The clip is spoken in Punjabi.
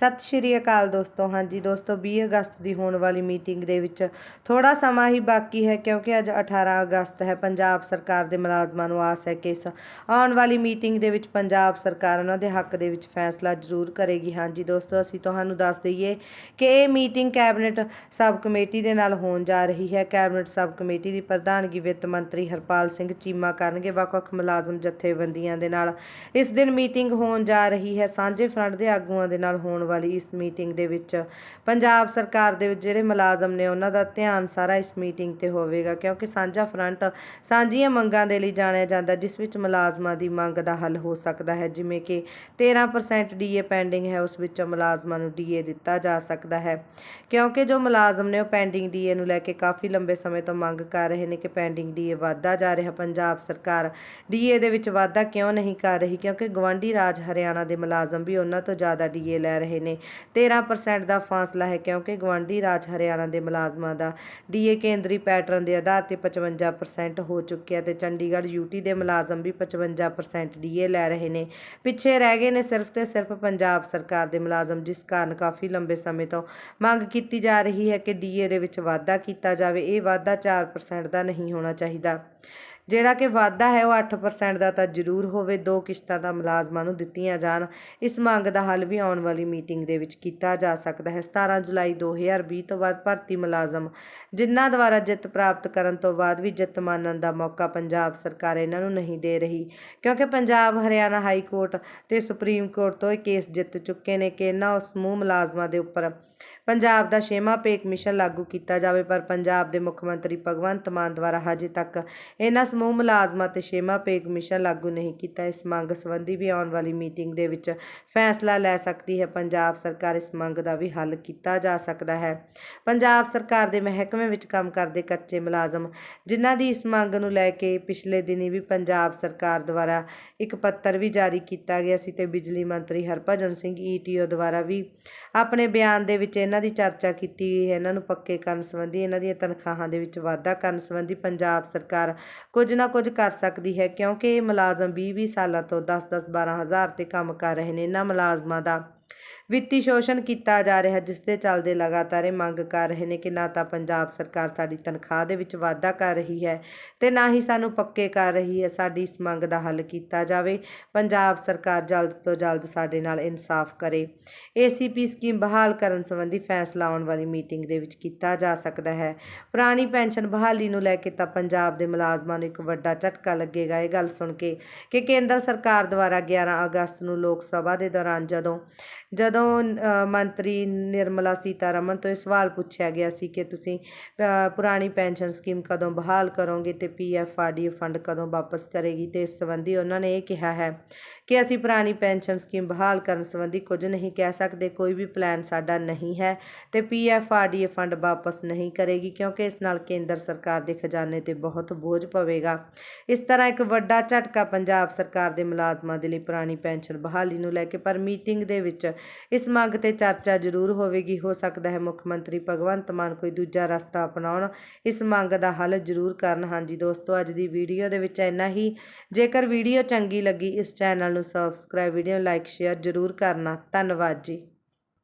ਸਤਿ ਸ਼੍ਰੀ ਅਕਾਲ ਦੋਸਤੋ। ਹਾਂਜੀ ਦੋਸਤੋ 20 ਅਗਸਤ ਦੀ ਹੋਣ ਵਾਲੀ ਮੀਟਿੰਗ ਦੇ ਵਿੱਚ ਥੋੜਾ ਸਮਾਂ ਹੀ ਬਾਕੀ ਹੈ ਕਿਉਂਕਿ ਅੱਜ 18 ਅਗਸਤ ਹੈ। ਪੰਜਾਬ ਸਰਕਾਰ ਦੇ ਮੁਲਾਜ਼ਮਾਂ ਨੂੰ ਆਸ ਹੈ ਕਿ ਇਸ ਆਉਣ ਵਾਲੀ ਮੀਟਿੰਗ ਦੇ ਵਿੱਚ ਪੰਜਾਬ ਸਰਕਾਰ ਉਹਨਾਂ ਦੇ ਹੱਕ ਦੇ ਵਿੱਚ ਫੈਸਲਾ ਜ਼ਰੂਰ ਕਰੇਗੀ। ਹਾਂਜੀ ਦੋਸਤੋ, ਅਸੀਂ ਤੁਹਾਨੂੰ ਦੱਸ ਦਈਏ ਕਿ ਇਹ ਮੀਟਿੰਗ ਕੈਬਨਿਟ ਸਬ ਕਮੇਟੀ ਦੇ ਨਾਲ ਹੋਣ ਜਾ ਰਹੀ ਹੈ। ਕੈਬਨਿਟ ਸਬ ਕਮੇਟੀ ਦੀ ਪ੍ਰਧਾਨਗੀ ਵਿੱਤ ਮੰਤਰੀ ਹਰਪਾਲ ਸਿੰਘ ਚੀਮਾ ਕਰਨਗੇ। ਵੱਖ-ਵੱਖ ਮੁਲਾਜ਼ਮ ਜਥੇਬੰਦੀਆਂ ਦੇ ਨਾਲ ਇਸ ਦਿਨ ਮੀਟਿੰਗ ਹੋਣ ਜਾ ਰਹੀ ਹੈ। ਸਾਂਝੇ ਫਰੰਟ ਦੇ ਆਗੂਆਂ ਦੇ ਨਾਲ ਹੋਣ ਵਾਲੀ ਇਸ ਮੀਟਿੰਗ ਦੇ ਵਿੱਚ। ਪੰਜਾਬ ਸਰਕਾਰ ਦੇ ਵਿੱਚ ਜਿਹੜੇ ਮੁਲਾਜ਼ਮ ਨੇ, ਉਹਨਾਂ ਦਾ ਧਿਆਨ ਸਾਰਾ ਇਸ ਮੀਟਿੰਗ ਤੇ ਹੋਵੇਗਾ, ਕਿਉਂਕਿ ਸਾਂਝਾ ਫਰੰਟ ਸਾਂਝੀਆਂ ਮੰਗਾਂ ਦੇ ਲਈ ਜਾਣਿਆ ਜਾਂਦਾ, ਜਿਸ ਵਿੱਚ ਮੁਲਾਜ਼ਮਾਂ ਦੀ ਮੰਗ ਦਾ ਹੱਲ ਹੋ ਸਕਦਾ ਹੈ। ਜਿਵੇਂ ਕਿ 13% ਡੀਏ ਪੈਂਡਿੰਗ ਹੈ, ਉਸ ਵਿੱਚ ਮੁਲਾਜ਼ਮਾਂ ਨੂੰ ਡੀਏ ਦਿੱਤਾ ਜਾ ਸਕਦਾ ਹੈ। ਕਿਉਂਕਿ ਜੋ ਮੁਲਾਜ਼ਮ ਨੇ, ਉਹ ਪੈਂਡਿੰਗ ਡੀਏ ਨੂੰ ਲੈ ਕੇ ਕਾਫੀ ਲੰਬੇ ਸਮੇਂ ਤੋਂ ਮੰਗ ਕਰ ਰਹੇ ਨੇ ਕਿ ਪੈਂਡਿੰਗ ਡੀਏ ਵਾਧਾ ਜਾ ਰਿਹਾ। ਪੰਜਾਬ ਸਰਕਾਰ ਡੀਏ ਦੇ ਵਿੱਚ ਵਾਧਾ ਕਿਉਂ ਨਹੀਂ ਕਰ ਰਹੀ? ਕਿਉਂਕਿ ਗਵਾਂਢੀ ਰਾਜ ਹਰਿਆਣਾ ਦੇ ਮੁਲਾਜ਼ਮ ਵੀ ਉਹਨਾਂ ਤੋਂ ਜ਼ਿਆਦਾ ਡੀਏ ਲੈ ਰਹੇ ਨੇ। 13% ਦਾ ਫਾਸਲਾ ਹੈ ਕਿਉਂਕਿ ਗਵਾਂਢੀ ਰਾਜ ਹਰਿਆਣਾ ਦੇ ਮੁਲਾਜ਼ਮਾਂ ਦਾ ਡੀਏ ਕੇਂਦਰੀ ਪੈਟਰਨ ਦੇ ਆਧਾਰ ਤੇ 55% ਹੋ ਚੁੱਕਿਆ ਤੇ ਚੰਡੀਗੜ੍ਹ ਯੂਟੀ ਦੇ ਮੁਲਾਜ਼ਮ ਵੀ 55% ਡੀਏ ਲੈ ਰਹੇ ਨੇ। ਪਿੱਛੇ ਰਹਿ ਗਏ ਨੇ ਸਿਰਫ ਤੇ ਸਿਰਫ ਪੰਜਾਬ ਸਰਕਾਰ ਦੇ ਮੁਲਾਜ਼ਮ, ਜਿਸ ਕਾਰਨ ਕਾਫੀ ਲੰਬੇ ਸਮੇਂ ਤੋਂ ਮੰਗ ਕੀਤੀ ਜਾ ਰਹੀ ਹੈ ਕਿ ਡੀਏ ਦੇ ਵਿੱਚ ਵਾਧਾ ਕੀਤਾ ਜਾਵੇ। ਇਹ ਵਾਧਾ 4% ਦਾ ਨਹੀਂ ਹੋਣਾ ਚਾਹੀਦਾ। ਜਿਹੜਾ ਕਿ ਵਾਧਾ ਹੈ, ਉਹ 8% ਦਾ ਤਾਂ ਜ਼ਰੂਰ ਹੋਵੇ। ਦੋ ਕਿਸ਼ਤਾਂ ਦਾ ਮੁਲਾਜ਼ਮਾਂ ਨੂੰ ਦਿੱਤੀਆਂ ਜਾਣ। ਇਸ ਮੰਗ ਦਾ ਹੱਲ ਵੀ ਆਉਣ ਵਾਲੀ ਮੀਟਿੰਗ ਦੇ ਵਿੱਚ ਕੀਤਾ ਜਾ ਸਕਦਾ ਹੈ। 17 ਜੁਲਾਈ 2020 ਤੋਂ ਬਾਅਦ ਭਰਤੀ ਮੁਲਾਜ਼ਮ ਜਿਨ੍ਹਾਂ ਦੁਆਰਾ ਜਿੱਤ ਪ੍ਰਾਪਤ ਕਰਨ ਤੋਂ ਬਾਅਦ ਵੀ ਜਿੱਤ ਮਾਨਣ ਦਾ ਮੌਕਾ ਪੰਜਾਬ ਸਰਕਾਰ ਇਹਨਾਂ ਨੂੰ ਨਹੀਂ ਦੇ ਰਹੀ। ਕਿਉਂਕਿ ਪੰਜਾਬ, ਹਰਿਆਣਾ ਹਾਈ ਕੋਰਟ ਤੇ ਸੁਪਰੀਮ ਕੋਰਟ ਤੋਂ ਇਹ ਕੇਸ ਜਿੱਤ ਚੁੱਕੇ ਨੇ ਕਿ ਇਹਨਾਂ ਸਮੂਹ ਮੁਲਾਜ਼ਮਾਂ ਦੇ ਉੱਪਰ ਪੰਜਾਬ ਦਾ ਛੇਵਾਂ ਪੇ ਕਮਿਸ਼ਨ ਲਾਗੂ ਕੀਤਾ ਜਾਵੇ। ਪਰ ਪੰਜਾਬ ਦੇ ਮੁੱਖ ਮੰਤਰੀ ਭਗਵੰਤ ਮਾਨ ਦੁਆਰਾ ਹਜੇ ਤੱਕ ਇਹਨਾਂ ਸਮੂਹ ਮੁਲਾਜ਼ਮਾਂ ਤੇ ਛੇਵਾਂ ਪੇ ਕਮਿਸ਼ਨ ਲਾਗੂ ਨਹੀਂ ਕੀਤਾ। ਇਸ ਮੰਗ ਸੰਬੰਧੀ ਵੀ ਆਉਣ ਵਾਲੀ ਮੀਟਿੰਗ ਦੇ ਵਿੱਚ ਫੈਸਲਾ ਲੈ ਸਕਦੀ ਹੈ। ਪੰਜਾਬ ਸਰਕਾਰ ਇਸ ਮੰਗ ਦਾ ਵੀ ਹੱਲ ਕੀਤਾ ਜਾ ਸਕਦਾ ਹੈ। ਪੰਜਾਬ ਸਰਕਾਰ ਦੇ ਮਹਿਕਮੇ ਵਿੱਚ ਕੰਮ ਕਰਦੇ ਕੱਚੇ ਮੁਲਾਜ਼ਮ, ਜਿਨ੍ਹਾਂ ਦੀ ਇਸ ਮੰਗ ਨੂੰ ਲੈ ਕੇ ਪਿਛਲੇ ਦਿਨੀ ਵੀ ਪੰਜਾਬ ਸਰਕਾਰ ਦੁਆਰਾ ਇੱਕ ਪੱਤਰ ਵੀ ਜਾਰੀ ਕੀਤਾ ਗਿਆ ਸੀ ਤੇ ਬਿਜਲੀ ਮੰਤਰੀ ਹਰਭਜਨ ਸਿੰਘ ਈਟੀਓ ਦੁਆਰਾ ਵੀ ਆਪਣੇ ਬਿਆਨ ਦੇ ਵਿੱਚ ਇਹਨਾਂ ਦੀ ਚਰਚਾ ਕੀਤੀ ਗਈ ਹੈ। ਇਹਨਾਂ ਨੂੰ ਪੱਕੇ ਕਰਨ ਸੰਬੰਧੀ ਇਹਨਾਂ ਦੀਆਂ ਤਨਖਾਹਾਂ ਦੇ ਵਿੱਚ ਵਾਧਾ ਕਰਨ ਸੰਬੰਧੀ ਪੰਜਾਬ ਸਰਕਾਰ ਕੁਝ ਨਾ ਕੁਝ ਕਰ ਸਕਦੀ ਹੈ ਕਿਉਂਕਿ ਇਹ ਮੁਲਾਜ਼ਮ 20-20 ਸਾਲਾਂ ਤੋਂ 10-10 12 ਹਜ਼ਾਰ ਤੇ ਕੰਮ ਕਰ ਰਹੇ ਨੇ ਇਹਨਾਂ ਮੁਲਾਜ਼ਮਾਂ ਦਾ। ਵਿੱਤੀ ਸ਼ੋਸ਼ਣ ਕੀਤਾ ਜਾ ਰਿਹਾ ਜਿਸ ਦੇ ਚੱਲਦੇ ਲਗਾਤਾਰ ਇਹ ਮੰਗ ਕਰ ਰਹੇ ਨੇ ਕਿ ਨਾ ਤਾਂ ਪੰਜਾਬ ਸਰਕਾਰ ਸਾਡੀ ਤਨਖਾਹ ਦੇ ਵਿੱਚ ਵਾਧਾ ਕਰ ਰਹੀ ਹੈ ਤੇ ਨਾ ਹੀ ਸਾਨੂੰ ਪੱਕੇ ਕਰ ਰਹੀ ਹੈ। ਸਾਡੀ ਇਸ ਮੰਗ ਦਾ ਹੱਲ ਕੀਤਾ ਜਾਵੇ। ਪੰਜਾਬ ਸਰਕਾਰ ਜਲਦ ਤੋਂ ਜਲਦ ਸਾਡੇ ਨਾਲ ਇਨਸਾਫ ਕਰੇ। ਏਸੀਪੀ ਸਕੀਮ ਬਹਾਲ ਕਰਨ ਸੰਬੰਧੀ ਫੈਸਲਾ ਆਉਣ ਵਾਲੀ ਮੀਟਿੰਗ ਦੇ ਵਿੱਚ ਕੀਤਾ ਜਾ ਸਕਦਾ ਹੈ। ਪੁਰਾਣੀ ਪੈਨਸ਼ਨ ਬਹਾਲੀ ਨੂੰ ਲੈ ਕੇ ਤਾਂ ਪੰਜਾਬ ਦੇ ਮੁਲਾਜ਼ਮਾਂ ਨੂੰ ਇੱਕ ਵੱਡਾ ਝਟਕਾ ਲੱਗੇਗਾ। ਇਹ ਗੱਲ ਸੁਣ ਕੇ ਕਿ ਕੇਂਦਰ ਸਰਕਾਰ ਦੁਆਰਾ 11 ਅਗਸਤ ਨੂੰ ਲੋਕ ਸਭਾ ਦੇ ਦੌਰਾਨ ਜਦੋਂ ਜਦੋਂ ਅ, ਮੰਤਰੀ ਨਿਰਮਲਾ ਸੀਤਾਰਮਨ ਤੋਂ ਇਹ ਸਵਾਲ ਪੁੱਛਿਆ ਗਿਆ ਸੀ ਕਿ ਤੁਸੀਂ ਪੁਰਾਣੀ ਪੈਨਸ਼ਨ ਸਕੀਮ ਕਦੋਂ ਬਹਾਲ ਕਰੋਗੇ ਤੇ ਪੀਐਫਆਰਡੀ ਫੰਡ ਕਦੋਂ ਵਾਪਸ ਕਰੇਗੀ ਤੇ ਇਸ ਸੰਬੰਧੀ ਉਹਨਾਂ ਨੇ ਇਹ ਕਿਹਾ ਹੈ ਕਿ ਅਸੀਂ ਪੁਰਾਣੀ ਪੈਨਸ਼ਨ ਸਕੀਮ ਬਹਾਲ ਕਰਨ ਸੰਬੰਧੀ ਕੁਝ ਨਹੀਂ ਕਹਿ ਸਕਦੇ ਕੋਈ ਵੀ ਪਲਾਨ ਸਾਡਾ ਨਹੀਂ ਹੈ ਤੇ ਪੀਐਫਆਰਡੀ ਫੰਡ ਵਾਪਸ ਨਹੀਂ ਕਰੇਗੀ ਕਿਉਂਕਿ ਇਸ ਨਾਲ ਕੇਂਦਰ ਸਰਕਾਰ ਦੇ ਖਜ਼ਾਨੇ ਤੇ ਬਹੁਤ ਬੋਝ ਪਵੇਗਾ। ਇਸ ਤਰ੍ਹਾਂ ਇੱਕ ਵੱਡਾ ਝਟਕਾ ਪੰਜਾਬ ਸਰਕਾਰ ਦੇ ਮੁਲਾਜ਼ਮਾਂ ਦੇ ਲਈ ਪੁਰਾਣੀ ਪੈਨਸ਼ਨ ਬਹਾਲੀ ਨੂੰ ਲੈ ਕੇ ਪਰ ਮੀਟਿੰਗ ਦੇ ਵਿੱਚ ਇਸ ਮੰਗ ਤੇ ਚਰਚਾ ਜ਼ਰੂਰ ਹੋਵੇਗੀ। ਹੋ ਸਕਦਾ ਹੈ ਮੁੱਖ ਮੰਤਰੀ ਭਗਵੰਤ ਮਾਨ ਕੋਈ ਦੂਜਾ ਰਸਤਾ ਅਪਣਾਉਣ। ਇਸ ਮੰਗ ਦਾ ਹੱਲ ਜ਼ਰੂਰ ਕਰਨ। ਹਾਂਜੀ ਦੋਸਤੋ, ਅੱਜ ਦੀ ਵੀਡੀਓ ਦੇ ਵਿੱਚ ਇੰਨਾ ਹੀ। ਜੇਕਰ ਵੀਡੀਓ ਚੰਗੀ ਲੱਗੀ, ਇਸ ਚੈਨਲ ਨੂੰ ਸਬਸਕ੍ਰਾਈਬ ਵੀਡੀਓ ਲਾਈਕ ਸ਼ੇਅਰ ਜ਼ਰੂਰ ਕਰਨਾ। ਧੰਨਵਾਦ ਜੀ।